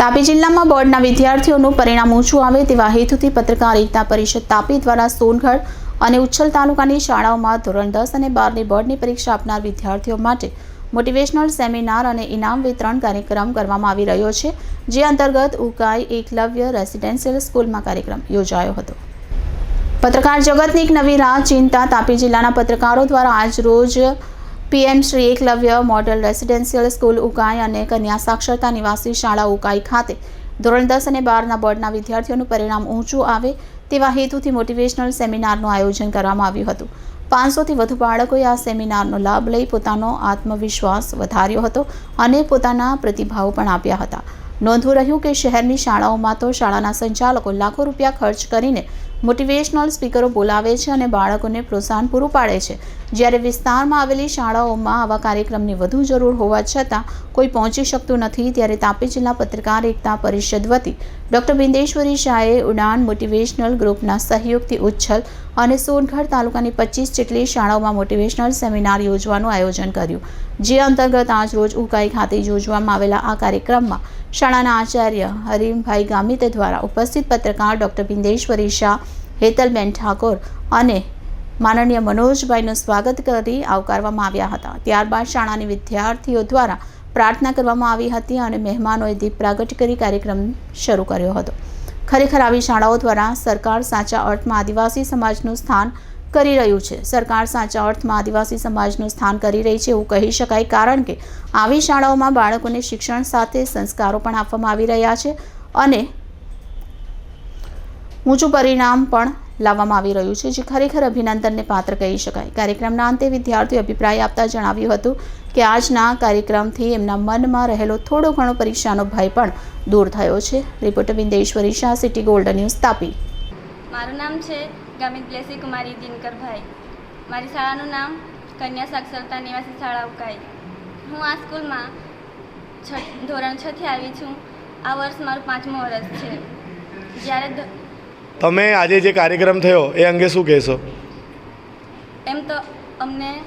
તાપી જિલ્લામાં બોર્ડના વિદ્યાર્થીઓનું પરિણામ ઓછું આવે તેવા હેતુથી પત્રકાર એકતા પરિષદ તાપી દ્વારા સોનગઢ અને ઉચ્છલ તાલુકાની શાળાઓમાં ધોરણ દસ અને બારની બોર્ડની પરીક્ષા આપનાર વિદ્યાર્થીઓ માટે મોટિવેશનલ સેમિનાર અને ઇનામ વિતરણ કાર્યક્રમ કરવામાં આવી રહ્યો છે, જે અંતર્ગત ઉકાઈ એકલવ્ય રેસિડેન્શિયલ સ્કૂલમાં કાર્યક્રમ યોજાયો હતો. પત્રકાર જગતની એક નવી રાહ ચિંતા તાપી જિલ્લાના પત્રકારો દ્વારા આજ રોજ PM Shri Eklavya model residential school Ukai અને કન્યા સાક્ષરતા નિવાસી શાળા ઉકાઈ ખાતે ધોરણ દસ અને બારના બોર્ડના વિદ્યાર્થીઓનું પરિણામ ઊંચું આવે તેવા હેતુથી મોટિવેશનલ સેમિનારનું આયોજન કરવામાં આવ્યું હતું. પાંચસોથી વધુ બાળકોએ આ સેમિનારનો લાભ લઈ પોતાનો આત્મવિશ્વાસ વધાર્યો હતો અને પોતાના પ્રતિભાવો પણ આપ્યા હતા. નોંધવું રહ્યું કે શહેરની શાળાઓમાં તો શાળાના સંચાલકો લાખો રૂપિયા ખર્ચ કરીને મોટિવેશનલ સ્પીકરો બોલાવે છે અને બાળકોને પ્રોત્સાહન પૂરું પાડે છે. જ્યારે વિસ્તારમાં આવેલી શાળાઓમાં આવા કાર્યક્રમની વધુ જરૂર હોવા છતાં કોઈ પહોંચી શકતું નથી, ત્યારે તાપી જિલ્લા પત્રકાર એકતા પરિષદ વતી ડૉક્ટર બિંદેશ્વરી શાહે ઉડાન મોટિવેશનલ ગ્રુપના સહયોગથી ઉચ્છલ અને સોનગઢ તાલુકાની પચીસ જેટલી શાળાઓમાં મોટિવેશનલ સેમિનાર યોજવાનું આયોજન કર્યું. જે અંતર્ગત આજ રોજ ઉકાઈ ખાતે યોજવામાં આવેલા આ કાર્યક્રમમાં શાળાના આચાર્ય હરીમભાઈ ગામિત દ્વારા ઉપસ્થિત પત્રકાર ડૉક્ટર બિંદેશ્વરી શાહ હેતલબેન ઠાકોર અને માનનીય મનોજભાઈનું સ્વાગત કરી આવકારવામાં આવ્યા હતા. ત્યારબાદ શાળાની વિદ્યાર્થીઓ દ્વારા પ્રાર્થના કરવામાં આવી હતી અને મહેમાનોએ દીપ પ્રાગટ કરી કાર્યક્રમ શરૂ કર્યો હતો. ખરેખર આવી શાળાઓ દ્વારા સરકાર સાચા અર્થમાં આદિવાસી સમાજનું સ્થાન કરી રહ્યું છે. સરકાર સાચા અર્થમાં આદિવાસી સમાજનું સ્થાન કરી રહી છે એવું કહી શકાય કારણ કે આવી શાળાઓમાં બાળકોને શિક્ષણ સાથે સંસ્કારો પણ આપવામાં આવી રહ્યા છે અને ઊંચું પરિણામ પણ લાવવામાં આવી રહ્યું છે, જે ખરેખર અભિનંદનને પાત્ર કહી શકાય. કાર્યક્રમના અંતે વિદ્યાર્થીઓ અભિપ્રાય આપતા જણાવ્યું હતું કે, આજના કાર્યક્રમથી એમના મનમાં રહેલો થોડો ઘણો પરીક્ષાનો ભય પણ દૂર થયો છે. Reporter Bindeshwari Shah, city golden news, Tapi. મારું નામ છે ગામિત બ્લેસી કુમારી દિનકરભાઈ. મારી શાળાનું નામ કન્યા સાક્ષરતા નિવાસી શાળા ઉકાઈ. હું આ સ્કૂલમાં છ, ધોરણ છથી આવી છું. આ વર્ષ મારું પાંચમું વર્ષ છે. જ્યારે તમે આજે જે કાર્યક્રમ થયો એ અંગે શું કહેશો? એમ તો અમને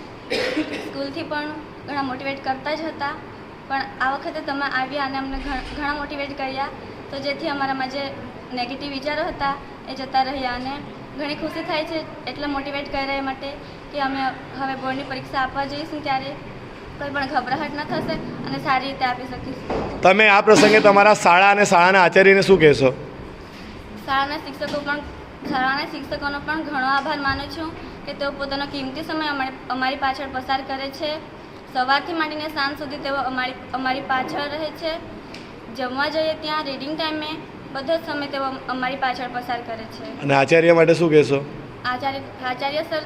સ્કૂલથી પણ ઘણા મોટિવેટ કરતા જ હતા. પણ આ વખતે તમે આવ્યા અને અમને ઘણ- મોટિવેટ કર્યા. તો જેથી અમારામાં જે નેગેટિવ વિચારો હતા એ જતા રહ્યા અને ઘણી ખુશી થાય છે એટલે મોટિવેટ કર્યા એ માટે કે અમે હવે બોર્ડની પરીક્ષા આપવા જઈશું ત્યારે. કોઈ પણ ગભરાહટ ન થશે અને સારી રીતે આપી શકીશું. તમે આ પ્રસંગે તમારા શાળા અને શાળાના આચાર્યને શું કહેશો? શાળાના શિક્ષકો પણ શાળાના શિક્ષકોનો પણ ઘણો આભાર માનું છું કે તેઓ પોતાનો કિંમતી સમય અમારી અમારી પાછળ પસાર કરે છે. સવારથી માંડીને સાંજ સુધી તેઓ અમારી અમારી પાછળ રહે છે. જમવા જઈએ ત્યાં રીડિંગ ટાઈમે બધો જ સમય તેઓ અમારી પાછળ પસાર કરે છે. અને આચાર્ય માટે શું કહેશો? આચાર્ય આચાર્ય સર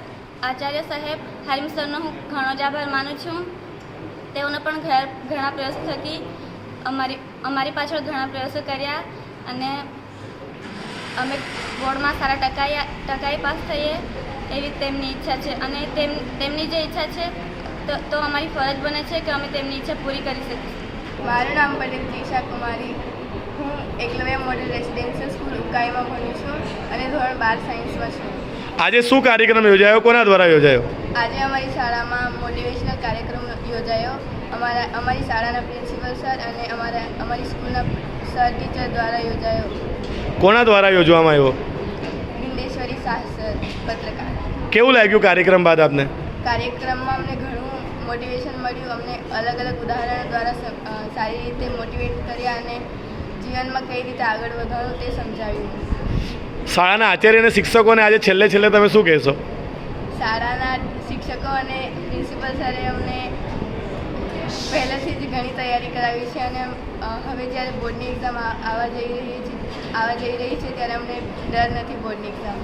આચાર્ય સાહેબ હારીમ સરનો હું ઘણો જ આભાર માનું છું. તેઓને પણ ઘર ઘણા પ્રયાસ થકી અમારી અમારી પાછળ ઘણા પ્રયાસો કર્યા અને અમે બોર્ડમાં સારા ટકાઈ ટકાઈ પાસ થઈએ એવી તેમની ઈચ્છા છે. અને તેમ તેમની જે ઈચ્છા છે તો તો અમારી ફરજ બને છે કે અમે તેમની ઈચ્છા પૂરી કરી શકીએ. મારું નામ પટેલ ત્રિષા કુમારી. હું એકલવ્ય મોડેલ રેસિડેન્શિયલ સ્કૂલ ઉકાઈમાં ભણું છું અને ધોરણ બાર સાયન્સમાં છું. આજે શું કાર્યક્રમ યોજાયો? કોના દ્વારા યોજાયો? આજે અમારી શાળામાં મોટિવેશનલ કાર્યક્રમ યોજાયો. અમારા અમારી શાળાના પ્રિન્સિપલ સર અને અમારા અમારી સ્કૂલના સર ટીચર દ્વારા યોજાયો. કોના દ્વારા યોજવામાં આવ્યો? કેવું લાગ્યું કાર્યક્રમ બાદ આપને? કાર્યક્રમમાં અમને ઘણું મોટિવેશન મળ્યું. અમને અલગ અલગ ઉદાહરણો દ્વારા સારી રીતે મોટિવેટ કર્યા અને જીવનમાં કઈ રીતે આગળ વધારવું તે સમજાવ્યું. શાળાના આચાર્ય અને શિક્ષકોને આજે છેલ્લે છેલ્લે તમે શું કહેશો? શાળાના શિક્ષકો અને પ્રિન્સિપલ સરે અમને પહેલેથી જ ઘણી તૈયારી કરાવી છે અને હવે જ્યારે બોર્ડની એક્ઝામ આવવા જઈ રહી છે, આવવા જઈ રહી છે, ત્યારે અમને ડર નથી બોર્ડની એક્ઝામનો